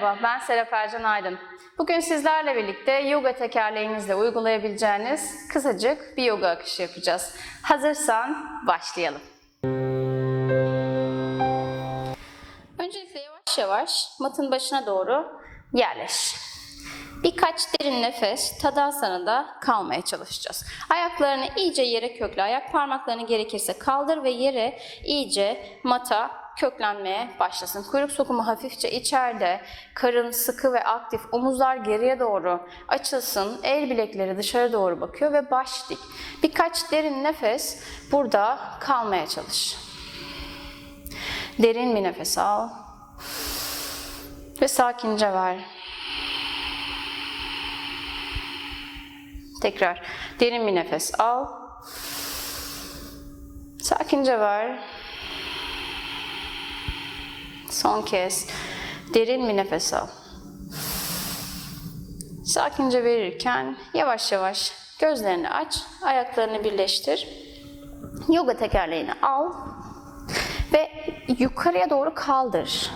Merhaba, ben Serap Ercan Aydın. Bugün sizlerle birlikte yoga tekerleğinizle uygulayabileceğiniz kısacık bir yoga akışı yapacağız. Hazırsan başlayalım. Öncelikle yavaş yavaş matın başına doğru yerleş. Birkaç derin nefes Tadasana'da kalmaya çalışacağız. Ayaklarını iyice yere kökle. Ayak parmaklarını gerekirse kaldır ve yere iyice mata köklenmeye başlasın. Kuyruk sokumu hafifçe içeride, karın sıkı ve aktif, omuzlar geriye doğru açılsın, el bilekleri dışarı doğru bakıyor ve baş dik. Birkaç derin nefes burada kalmaya çalış. Derin bir nefes al ve sakince ver. Tekrar derin bir nefes al. Sakince ver. Son kez derin bir nefes al. Sakince verirken yavaş yavaş gözlerini aç, ayaklarını birleştir. Yoga tekerleğini al ve yukarıya doğru kaldır.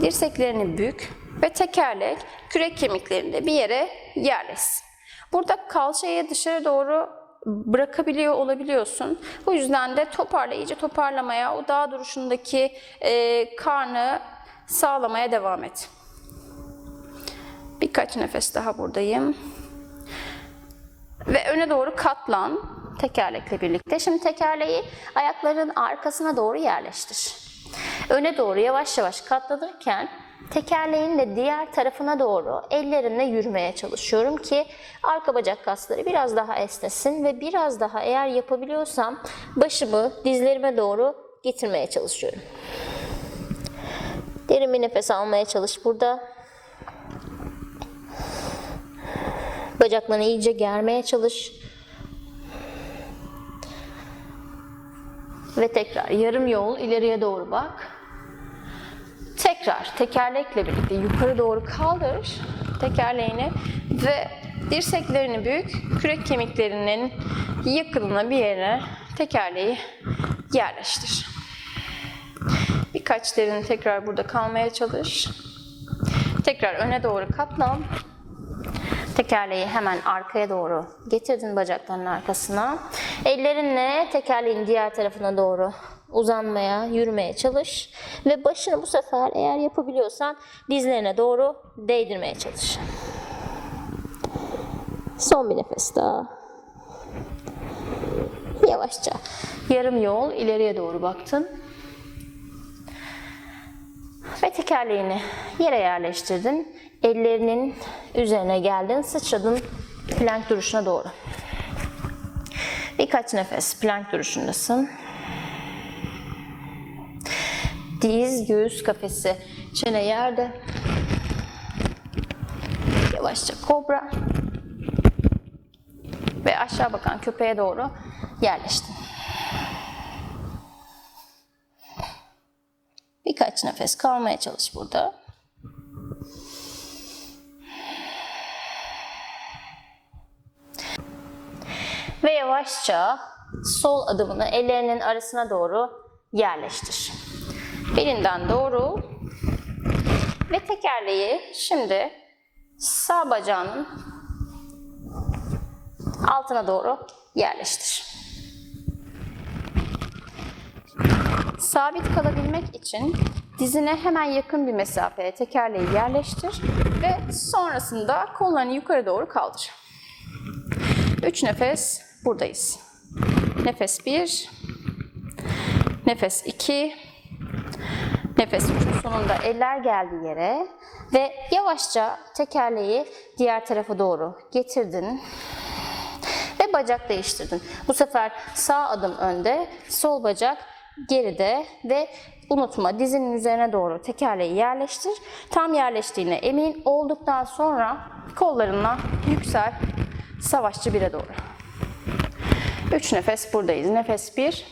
Dirseklerini bük ve tekerlek kürek kemiklerinde bir yere yerleşsin. Burada kalçayı dışarı doğru bırakabiliyor olabiliyorsun. Bu yüzden de toparla, iyice toparlamaya, o dağ duruşundaki e, karnı sağlamaya devam et. Birkaç nefes daha buradayım. Ve öne doğru katlan tekerlekle birlikte. Şimdi tekerleği ayakların arkasına doğru yerleştir. Öne doğru yavaş yavaş katlanırken tekerleğin de diğer tarafına doğru ellerimle yürümeye çalışıyorum ki arka bacak kasları biraz daha esnesin ve biraz daha eğer yapabiliyorsam başımı dizlerime doğru getirmeye çalışıyorum. Derin bir nefes almaya çalış burada. Bacaklarını iyice germeye çalış. Ve tekrar yarım yol ileriye doğru bak. Tekrar tekerlekle birlikte yukarı doğru kaldır tekerleğini ve dirseklerini bük, kürek kemiklerinin yakınına bir yere tekerleği yerleştir. Birkaç derin tekrar burada kalmaya çalış. Tekrar öne doğru katlan. Tekerleği hemen arkaya doğru getirdin bacaklarının arkasına. Ellerinle tekerleğin diğer tarafına doğru uzanmaya, yürümeye çalış. Ve başını bu sefer eğer yapabiliyorsan dizlerine doğru değdirmeye çalış. Son bir nefes daha. Yavaşça yarım yol ileriye doğru baktın. Ve tekerleğini yere yerleştirdin. Ellerinin üzerine geldin, sıçradın plank duruşuna doğru. Birkaç nefes plank duruşundasın. Diz, göğüs kafesi, çene yerde. Yavaşça kobra. Ve aşağı bakan köpeğe doğru yerleştin. Birkaç nefes kalmaya çalış burada. Ve yavaşça sol adımını ellerinin arasına doğru yerleştir. Belinden doğru ve tekerleği şimdi sağ bacağının altına doğru yerleştir. Sabit kalabilmek için dizine hemen yakın bir mesafeye tekerleği yerleştir ve sonrasında kollarını yukarı doğru kaldır. 3 nefes buradayız. Nefes 1, nefes 2, nefes 3'ün sonunda eller geldi yere ve yavaşça tekerleği diğer tarafa doğru getirdin ve bacak değiştirdin. Bu sefer sağ adım önde, sol bacak geride ve unutma dizinin üzerine doğru tekerleği yerleştir. Tam yerleştiğine emin olduktan sonra kollarınla yüksel savaşçı bire doğru. Üç nefes buradayız. Nefes bir,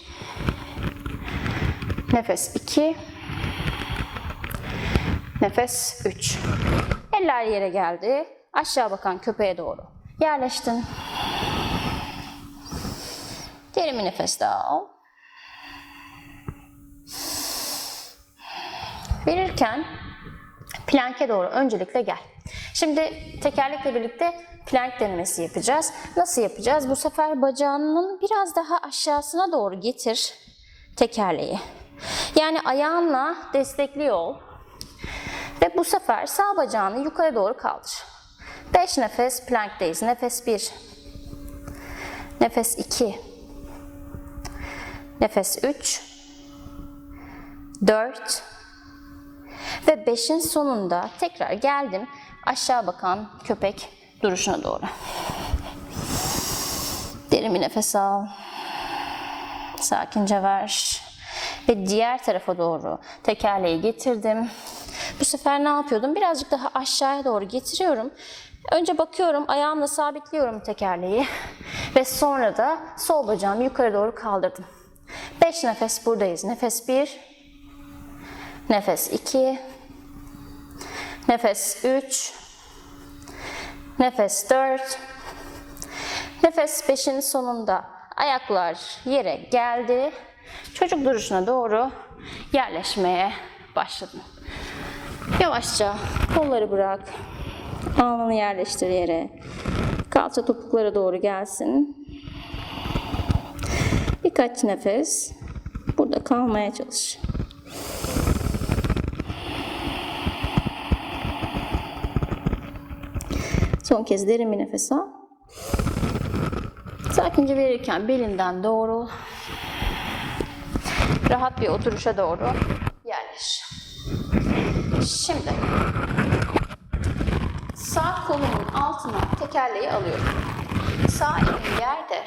nefes iki, nefes üç. Eller yere geldi. Aşağı bakan köpeğe doğru yerleştin. Derin bir nefes daha al. Verirken Planke doğru öncelikle gel. Şimdi tekerlekle birlikte plank denemesi yapacağız. Nasıl yapacağız? Bu sefer bacağının biraz daha aşağısına doğru getir tekerleği. Yani ayağınla destekli ol. Ve bu sefer sağ bacağını yukarı doğru kaldır. 5 nefes plankteyiz. Nefes 1. Nefes 2. Nefes 3. 4. Ve 5'in sonunda tekrar geldim aşağı bakan köpek duruşuna doğru. Derin bir nefes al. Sakince ver. Ve diğer tarafa doğru tekerleği getirdim. Bu sefer ne yapıyordum? Birazcık daha aşağıya doğru getiriyorum. Önce bakıyorum, ayağımla sabitliyorum tekerleği. Ve sonra da sol bacağımı yukarı doğru kaldırdım. 5 nefes buradayız. Nefes 1. Nefes 2. Nefes 3. Nefes 4. Nefes 5'in sonunda ayaklar yere geldi. Çocuk duruşuna doğru yerleşmeye başladım. Yavaşça kolları bırak. Alnını yerleştir yere. Kalça topuklara doğru gelsin. Birkaç nefes burada kalmaya çalış. Son kez derin bir nefes al. Sakince verirken belinden doğru. Rahat bir oturuşa doğru. Şimdi sağ kolumun altına tekerleği alıyorum. Sağ elim yerde.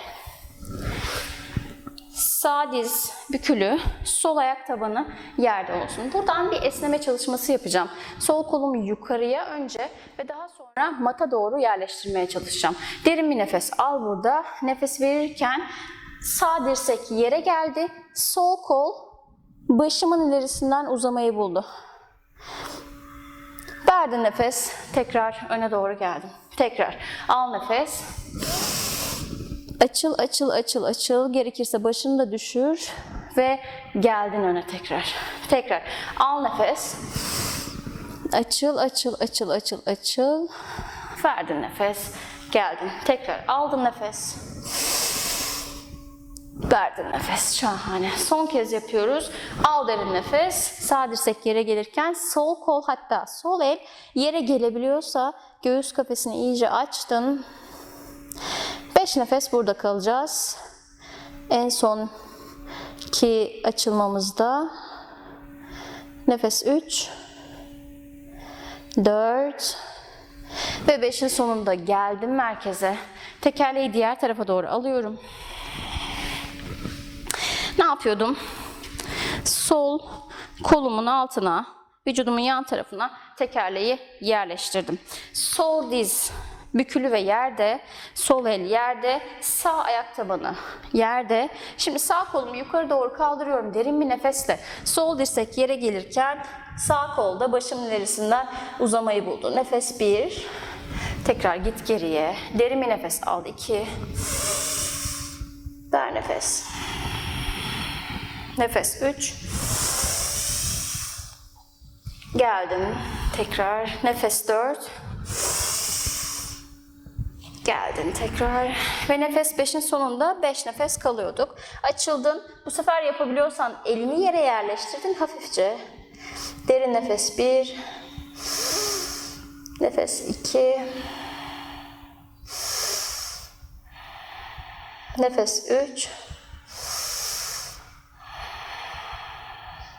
Sağ diz bükülü, sol ayak tabanı yerde olsun. Buradan bir esneme çalışması yapacağım. Sol kolumu yukarıya önce ve daha sonra mata doğru yerleştirmeye çalışacağım. Derin bir nefes al burada. Nefes verirken sağ dirsek yere geldi. Sol kol başımın ilerisinden uzamayı buldu. Verdin nefes. Tekrar öne doğru geldim. Tekrar. Al nefes. Açıl, açıl, açıl, açıl. Gerekirse başını da düşür. Ve geldin öne tekrar. Tekrar. Al nefes. Açıl, açıl, açıl, açıl, açıl. Verdin nefes. Geldin. Tekrar aldın nefes. Verdin nefes. Şahane. Son kez yapıyoruz. Al derin nefes. Sağ dirsek yere gelirken sol kol hatta sol el yere gelebiliyorsa göğüs kafesini iyice açtın. 5 nefes burada kalacağız. En son ki açılmamızda nefes 3 4 ve 5'in sonunda geldim merkeze. Tekerleği diğer tarafa doğru alıyorum. Yapıyordum? Sol kolumun altına, vücudumun yan tarafına tekerleği yerleştirdim. Sol diz bükülü ve yerde, sol el yerde, sağ ayak tabanı yerde. Şimdi sağ kolumu yukarı doğru kaldırıyorum derin bir nefesle. Sol dirsek yere gelirken sağ kolda başımın ilerisinden uzamayı buldu. Nefes bir. Tekrar git geriye. Derin bir nefes al. iki. Ver nefes. Nefes 3. Geldim. Tekrar. Nefes 4. Geldin tekrar. Ve nefes 5'in sonunda 5 nefes kalıyorduk. Açıldın. Bu sefer yapabiliyorsan elini yere yerleştirdin hafifçe. Derin nefes 1. Nefes 2. Nefes 3.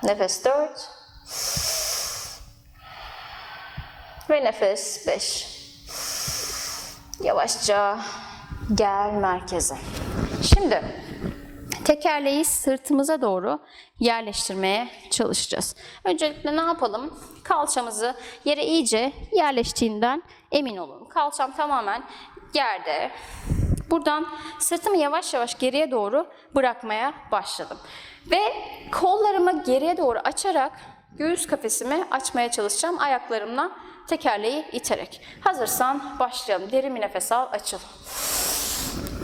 Nefes 4. Ve nefes 5. Yavaşça gel merkeze. Şimdi tekerleği sırtımıza doğru yerleştirmeye çalışacağız. Öncelikle ne yapalım? Kalçamızı yere iyice yerleştiğinden emin olun. Kalçam tamamen yerde. Buradan sırtımı yavaş yavaş geriye doğru bırakmaya başladım. Ve kollarımı geriye doğru açarak göğüs kafesimi açmaya çalışacağım ayaklarımla tekerleği iterek. Hazırsan başlayalım. Derin bir nefes al, açıl.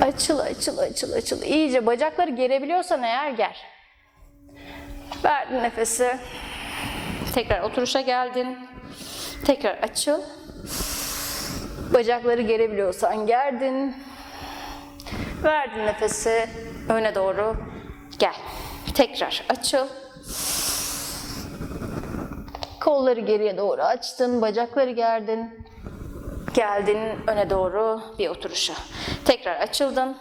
Açıl, açıl, açıl, açıl. İyice bacakları gerebiliyorsan eğer gel. Verdin nefesi. Tekrar oturuşa geldin. Tekrar açıl. Bacakları gerebiliyorsan gerdin. Verdin nefesi öne doğru gel. Tekrar açıl. Kolları geriye doğru açtın, bacakları gerdin. Geldin öne doğru bir oturuşa. Tekrar açıldın.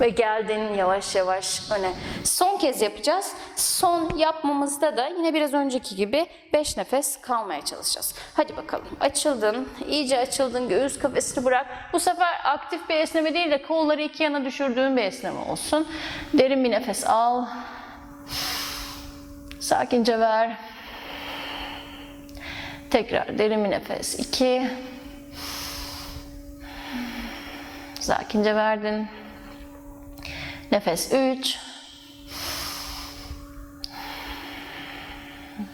Ve geldin yavaş yavaş öne. Son kez yapacağız. Son yapmamızda da yine biraz önceki gibi 5 nefes kalmaya çalışacağız. Hadi bakalım. Açıldın. iyice açıldın. Göğüs kafesini bırak. Bu sefer aktif bir esneme değil de kolları iki yana düşürdüğün bir esneme olsun. Derin bir nefes al. Sakince ver. Tekrar derin bir nefes. 2. Sakince verdin. Nefes 3.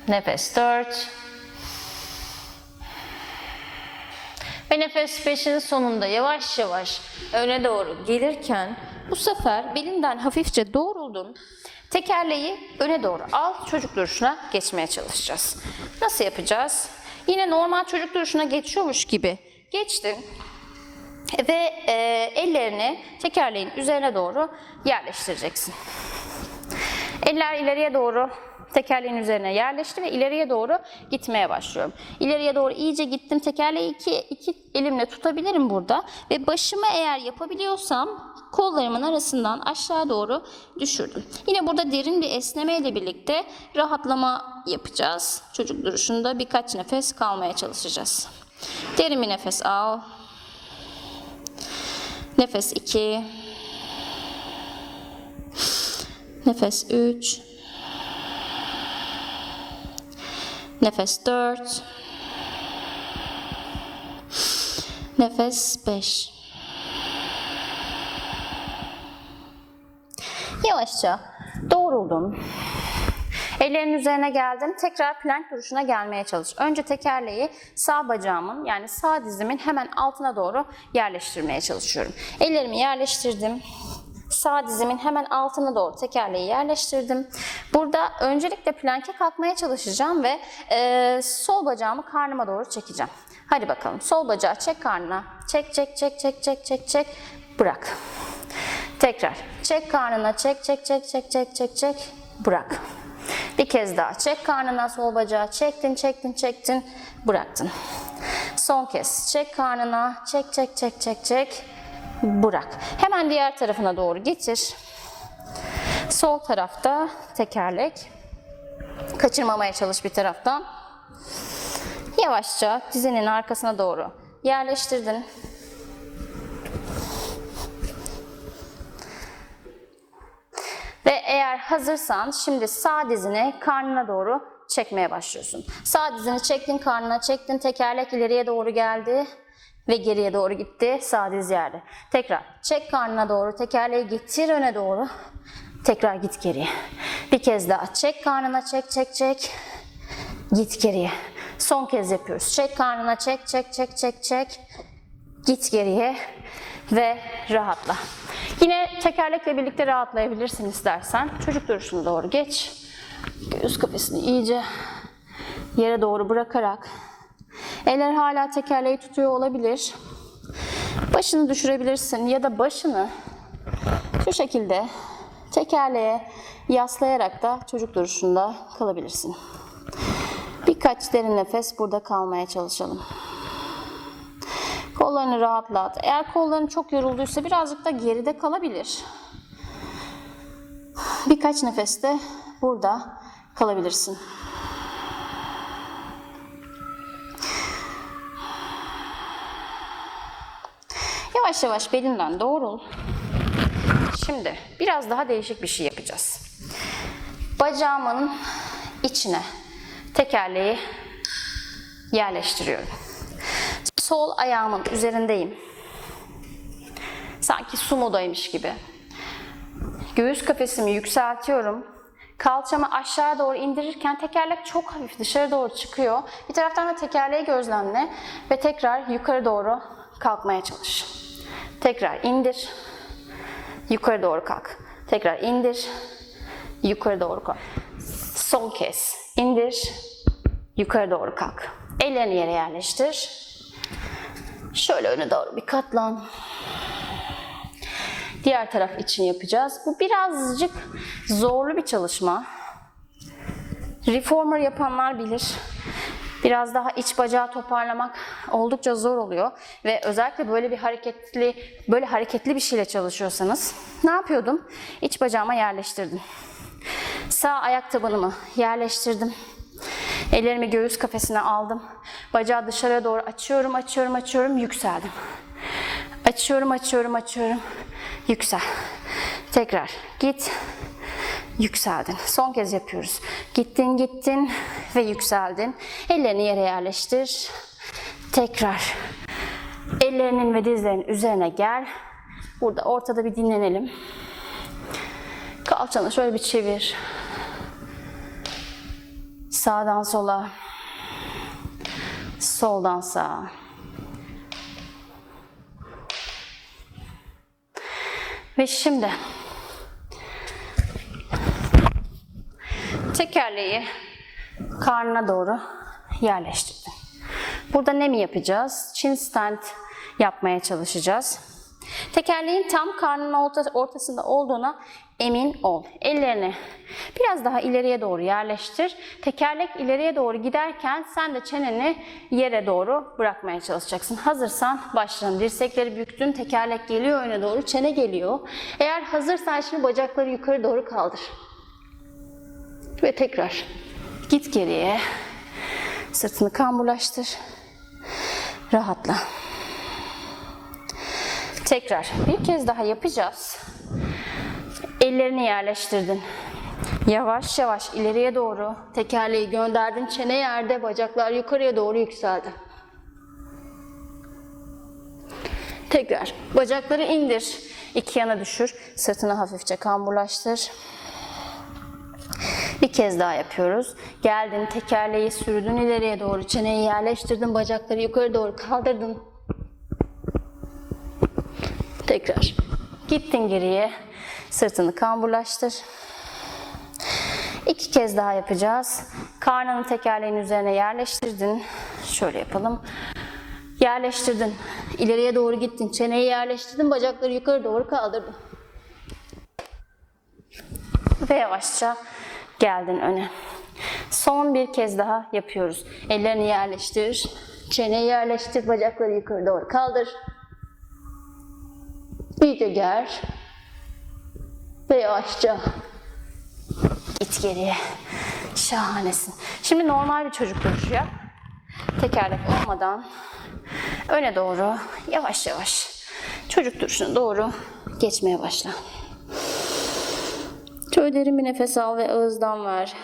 Nefes 4. Ve nefes 5'in sonunda yavaş yavaş öne doğru gelirken bu sefer belinden hafifçe doğruldun. Tekerleği öne doğru al, çocuk duruşuna geçmeye çalışacağız. Nasıl yapacağız? Yine normal çocuk duruşuna geçiyormuş gibi geçtin. Ve e, ellerini tekerleğin üzerine doğru yerleştireceksin. Eller ileriye doğru tekerleğin üzerine yerleşti ve ileriye doğru gitmeye başlıyorum. İleriye doğru iyice gittim. Tekerleği iki, iki elimle tutabilirim burada. Ve başımı eğer yapabiliyorsam kollarımın arasından aşağı doğru düşürdüm. Yine burada derin bir esneme ile birlikte rahatlama yapacağız. Çocuk duruşunda birkaç nefes kalmaya çalışacağız. Derin bir nefes al. Nefes 2. Nefes 3. Nefes 4. Nefes 5. Yavaşça doğruldun. Ellerin üzerine geldin. Tekrar plank duruşuna gelmeye çalış. Önce tekerleği sağ bacağımın yani sağ dizimin hemen altına doğru yerleştirmeye çalışıyorum. Ellerimi yerleştirdim. Sağ dizimin hemen altına doğru tekerleği yerleştirdim. Burada öncelikle planke kalkmaya çalışacağım ve e, sol bacağımı karnıma doğru çekeceğim. Hadi bakalım. Sol bacağı çek karnına. Çek, çek, çek, çek, çek, çek, çek. Bırak. Tekrar. Çek karnına. Çek, çek, çek, çek, çek, çek, çek. Bırak. Bir kez daha. Çek karnına sol bacağı. Çektin, çektin, çektin. Bıraktın. Son kez. Çek karnına. Çek, çek, çek, çek, çek. Bırak. Hemen diğer tarafına doğru getir. Sol tarafta tekerlek. Kaçırmamaya çalış bir taraftan. Yavaşça dizinin arkasına doğru yerleştirdin. Ve eğer hazırsan şimdi sağ dizini karnına doğru çekmeye başlıyorsun. Sağ dizini çektin karnına çektin tekerlek ileriye doğru geldi ve geriye doğru gitti sağ diz yerde. Tekrar çek karnına doğru tekerleği getir öne doğru tekrar git geriye. Bir kez daha çek karnına çek çek çek git geriye. Son kez yapıyoruz. Çek karnına çek çek çek çek çek git geriye ve rahatla. Yine tekerlekle birlikte rahatlayabilirsin istersen. Çocuk duruşuna doğru geç. Göğüs kafesini iyice yere doğru bırakarak eller hala tekerleği tutuyor olabilir. Başını düşürebilirsin ya da başını şu şekilde tekerleğe yaslayarak da çocuk duruşunda kalabilirsin. Birkaç derin nefes burada kalmaya çalışalım. Kollarını rahatlat. Eğer kolların çok yorulduysa birazcık da geride kalabilir. Birkaç nefeste burada kalabilirsin. Yavaş yavaş belinden doğrul. Şimdi biraz daha değişik bir şey yapacağız. Bacağımın içine tekerleği yerleştiriyorum. Sol ayağımın üzerindeyim. Sanki sumodaymış gibi. Göğüs kafesimi yükseltiyorum. Kalçamı aşağı doğru indirirken tekerlek çok hafif dışarı doğru çıkıyor. Bir taraftan da tekerleği gözlemle ve tekrar yukarı doğru kalkmaya çalış. Tekrar indir. Yukarı doğru kalk. Tekrar indir. Yukarı doğru kalk. Son kez. indir. Yukarı doğru kalk. Ellerini yere yerleştir. Şöyle öne doğru bir katlan. Diğer taraf için yapacağız. Bu birazcık zorlu bir çalışma. Reformer yapanlar bilir. Biraz daha iç bacağı toparlamak oldukça zor oluyor ve özellikle böyle bir hareketli böyle hareketli bir şeyle çalışıyorsanız ne yapıyordum? İç bacağıma yerleştirdim. Sağ ayak tabanımı yerleştirdim. Ellerimi göğüs kafesine aldım. Bacağı dışarıya doğru açıyorum, açıyorum, açıyorum, yükseldim. Açıyorum, açıyorum, açıyorum. Yüksel. Tekrar git. Yükseldin. Son kez yapıyoruz. Gittin, gittin ve yükseldin. Ellerini yere yerleştir. Tekrar. Ellerinin ve dizlerinin üzerine gel. Burada ortada bir dinlenelim. Kalçanı şöyle bir çevir. Sağdan sola. Soldan sağa. Ve şimdi tekerleği karnına doğru yerleştirdim. Burada ne mi yapacağız? Chin stand yapmaya çalışacağız. Tekerleğin tam karnının orta- ortasında olduğuna emin ol. Ellerini biraz daha ileriye doğru yerleştir. Tekerlek ileriye doğru giderken sen de çeneni yere doğru bırakmaya çalışacaksın. Hazırsan başlayalım. Dirsekleri büktün, tekerlek geliyor öne doğru, çene geliyor. Eğer hazırsan şimdi bacakları yukarı doğru kaldır. Ve tekrar git geriye. Sırtını kamburlaştır. Rahatla. Tekrar bir kez daha yapacağız. Ellerini yerleştirdin. Yavaş yavaş ileriye doğru tekerleği gönderdin. Çene yerde, bacaklar yukarıya doğru yükseldi. Tekrar bacakları indir. İki yana düşür. Sırtını hafifçe kamburlaştır. Bir kez daha yapıyoruz. Geldin, tekerleği sürdün ileriye doğru. Çeneyi yerleştirdin, bacakları yukarı doğru kaldırdın. Tekrar. Gittin geriye. Sırtını kamburlaştır. İki kez daha yapacağız. Karnını tekerleğin üzerine yerleştirdin. Şöyle yapalım. Yerleştirdin. İleriye doğru gittin. Çeneyi yerleştirdin. Bacakları yukarı doğru kaldırdın. Ve yavaşça geldin öne. Son bir kez daha yapıyoruz. Ellerini yerleştir. Çeneyi yerleştir. Bacakları yukarı doğru kaldır. İyice ger. Ve yavaşça git geriye. Şahanesin. Şimdi normal bir çocuk duruşu. Tekerlek olmadan öne doğru yavaş yavaş çocuk duruşuna doğru geçmeye başla. Şöyle derin bir nefes al ve ağızdan ver.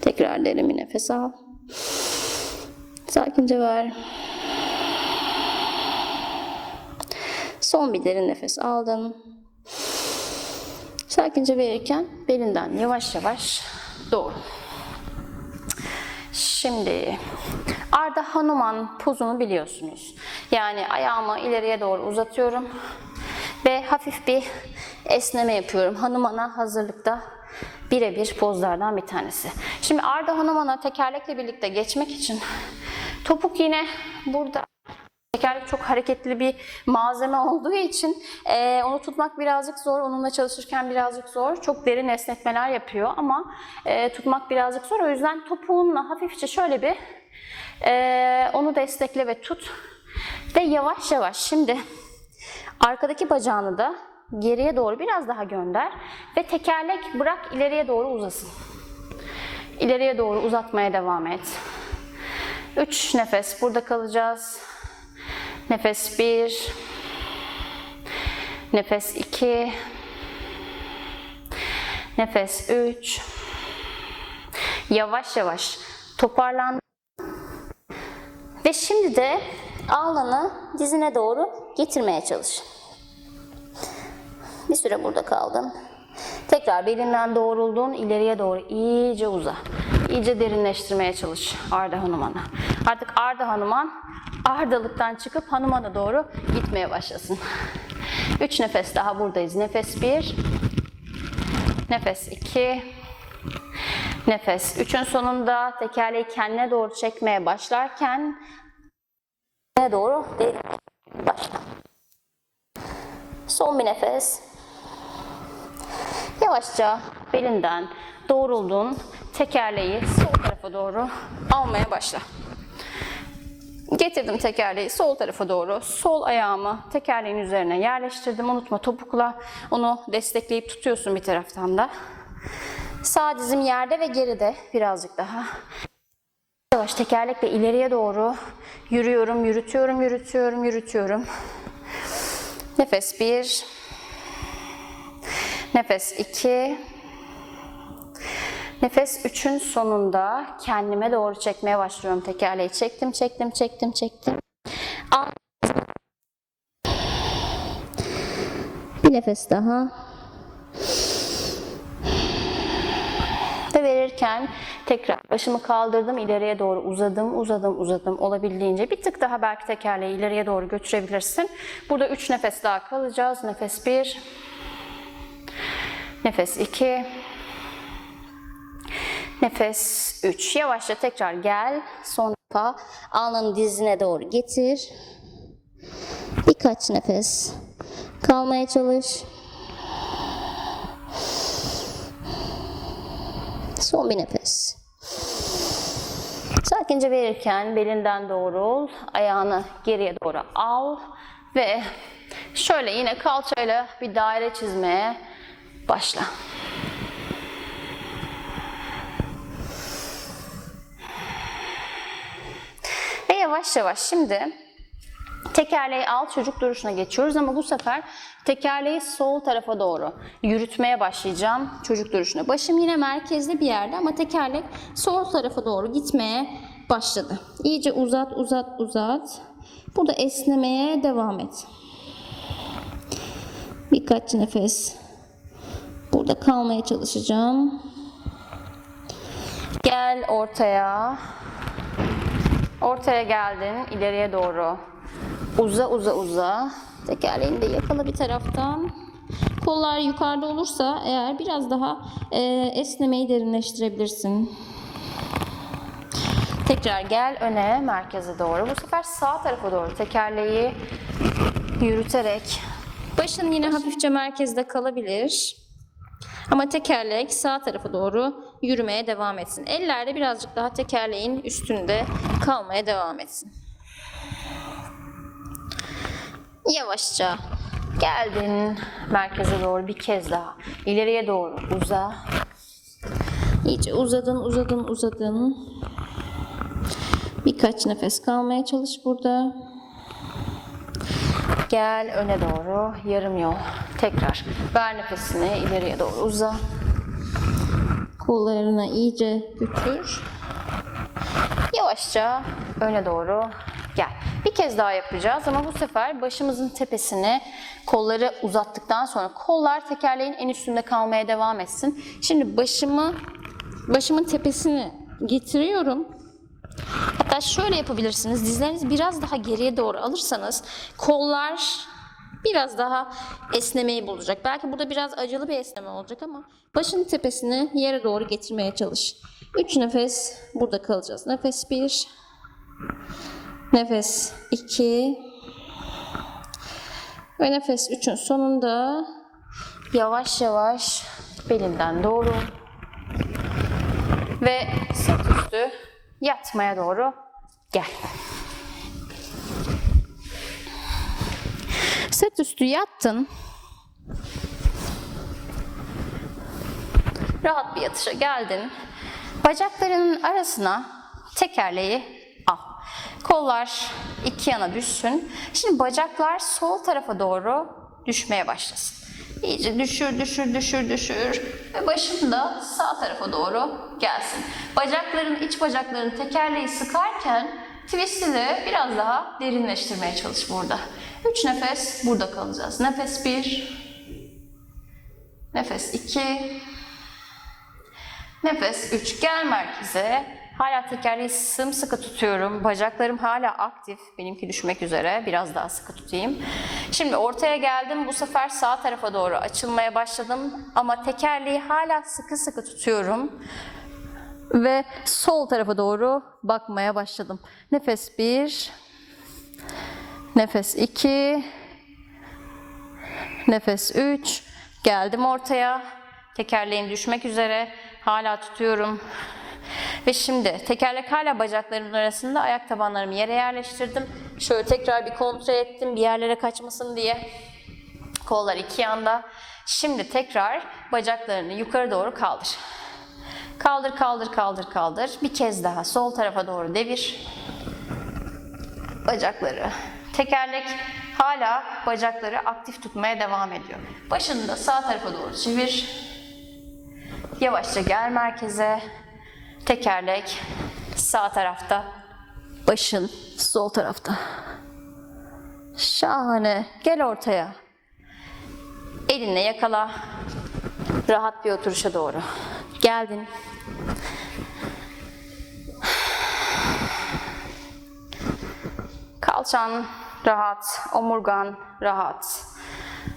Tekrar derin bir nefes al. Sakince ver. Son bir derin nefes aldın. Sakince verirken belinden yavaş yavaş doğru. Şimdi Arda Hanuman pozunu biliyorsunuz. Yani ayağımı ileriye doğru uzatıyorum ve hafif bir esneme yapıyorum. Hanumana hazırlıkta birebir pozlardan bir tanesi. Şimdi Arda Hanuman'a tekerlekle birlikte geçmek için topuk yine burada. Tekerlek çok hareketli bir malzeme olduğu için e, onu tutmak birazcık zor. Onunla çalışırken birazcık zor. Çok derin esnetmeler yapıyor ama e, tutmak birazcık zor. O yüzden topuğunla hafifçe şöyle bir e, onu destekle ve tut. Ve yavaş yavaş şimdi arkadaki bacağını da geriye doğru biraz daha gönder. Ve tekerlek bırak ileriye doğru uzasın. İleriye doğru uzatmaya devam et. 3 nefes burada kalacağız. Nefes 1. Nefes 2. Nefes 3. Yavaş yavaş toparlan. Ve şimdi de alnını dizine doğru getirmeye çalış. Bir süre burada kaldın. Tekrar belinden doğruldun, ileriye doğru iyice uza. İyice derinleştirmeye çalış Arda Hanuman'a. Artık Arda Hanuman Ardalıktan çıkıp Hanuman'a doğru gitmeye başlasın. Üç nefes daha buradayız. Nefes bir. Nefes 2. Nefes 3'ün sonunda tekerleği kendine doğru çekmeye başlarken ne doğru başla. Son bir nefes. Yavaşça belinden doğruldun. Tekerleği sol tarafa doğru almaya başla. Getirdim tekerleği sol tarafa doğru. Sol ayağımı tekerleğin üzerine yerleştirdim. Unutma topukla onu destekleyip tutuyorsun bir taraftan da. Sağ dizim yerde ve geride birazcık daha. Yavaş tekerlekle ileriye doğru yürüyorum, yürütüyorum, yürütüyorum, yürütüyorum. Nefes bir. Nefes iki. Nefes üçün sonunda kendime doğru çekmeye başlıyorum. Tekerleği çektim, çektim, çektim, çektim. Al. Bir nefes daha. Ve verirken tekrar başımı kaldırdım, ileriye doğru uzadım, uzadım, uzadım. Olabildiğince bir tık daha belki tekerleği ileriye doğru götürebilirsin. Burada üç nefes daha kalacağız. Nefes bir. Nefes iki. Nefes 3. Yavaşça tekrar gel. Son defa alnını dizine doğru getir. Birkaç nefes kalmaya çalış. Son bir nefes. Sakince verirken belinden doğrul, ayağını geriye doğru al ve şöyle yine kalçayla bir daire çizmeye başla. Ve yavaş yavaş şimdi tekerleği al çocuk duruşuna geçiyoruz ama bu sefer tekerleği sol tarafa doğru yürütmeye başlayacağım çocuk duruşuna. Başım yine merkezde bir yerde ama tekerlek sol tarafa doğru gitmeye başladı. İyice uzat uzat uzat. Burada esnemeye devam et. Birkaç nefes burada kalmaya çalışacağım. Gel ortaya. Ortaya geldin, ileriye doğru. Uza uza uza. Tekerleğini de yakala bir taraftan. Kollar yukarıda olursa eğer biraz daha e, esnemeyi derinleştirebilirsin. Tekrar gel öne, merkeze doğru. Bu sefer sağ tarafa doğru tekerleği yürüterek. Başın yine hafifçe merkezde kalabilir. Ama tekerlek sağ tarafa doğru yürümeye devam etsin. Eller de birazcık daha tekerleğin üstünde kalmaya devam etsin. Yavaşça geldin merkeze doğru bir kez daha. İleriye doğru uza. İyice uzadın, uzadın, uzadın. Birkaç nefes kalmaya çalış burada. Gel öne doğru yarım yol. Tekrar ver nefesini ileriye doğru uza. Kollarını iyice götür. Yavaşça öne doğru gel. Bir kez daha yapacağız ama bu sefer başımızın tepesine kolları uzattıktan sonra kollar tekerleğin en üstünde kalmaya devam etsin. Şimdi başımı başımın tepesini getiriyorum. Hatta şöyle yapabilirsiniz. Dizlerinizi biraz daha geriye doğru alırsanız kollar biraz daha esnemeyi bulacak. Belki burada biraz acılı bir esneme olacak ama başın tepesini yere doğru getirmeye çalış. 3 nefes burada kalacağız. Nefes 1 Nefes 2 ve nefes 3'ün sonunda yavaş yavaş belinden doğru ve sırt üstü yatmaya doğru gel. Sırt üstü yattın. Rahat bir yatışa geldin. Bacaklarının arasına tekerleği al. Kollar iki yana düşsün. Şimdi bacaklar sol tarafa doğru düşmeye başlasın. İyice düşür, düşür, düşür, düşür. Ve başım da sağ tarafa doğru gelsin. Bacakların, iç bacakların tekerleği sıkarken twist'i de biraz daha derinleştirmeye çalış burada. Üç nefes burada kalacağız. Nefes bir. Nefes iki. Nefes üç. Gel merkeze. Hala tekerleği sımsıkı tutuyorum. Bacaklarım hala aktif. Benimki düşmek üzere. Biraz daha sıkı tutayım. Şimdi ortaya geldim. Bu sefer sağ tarafa doğru açılmaya başladım. Ama tekerleği hala sıkı sıkı tutuyorum. Ve sol tarafa doğru bakmaya başladım. Nefes bir. Nefes iki. Nefes 3. Geldim ortaya. Tekerleğim düşmek üzere. Hala tutuyorum. Ve şimdi tekerlek hala bacaklarımın arasında ayak tabanlarımı yere yerleştirdim. Şöyle tekrar bir kontrol ettim bir yerlere kaçmasın diye. Kollar iki yanda. Şimdi tekrar bacaklarını yukarı doğru kaldır. Kaldır, kaldır, kaldır, kaldır. Bir kez daha sol tarafa doğru devir bacakları. Tekerlek hala bacakları aktif tutmaya devam ediyor. Başını da sağ tarafa doğru çevir. Yavaşça gel merkeze. Tekerlek sağ tarafta. Başın sol tarafta. Şahane. Gel ortaya. Elinle yakala. Rahat bir oturuşa doğru. Geldin. Kalçan rahat, omurgan rahat.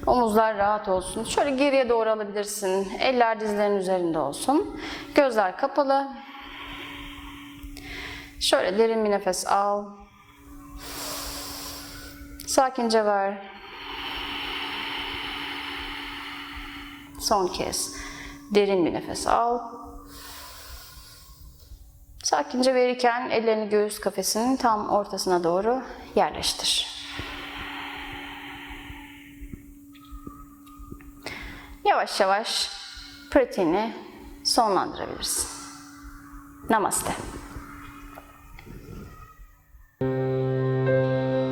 Omuzlar rahat olsun. Şöyle geriye doğru alabilirsin. Eller dizlerin üzerinde olsun. Gözler kapalı. Şöyle derin bir nefes al. Sakince ver. Son kez derin bir nefes al. Sakince verirken ellerini göğüs kafesinin tam ortasına doğru yerleştir. Yavaş yavaş pratiğini sonlandırabilirsin. Namaste. thank you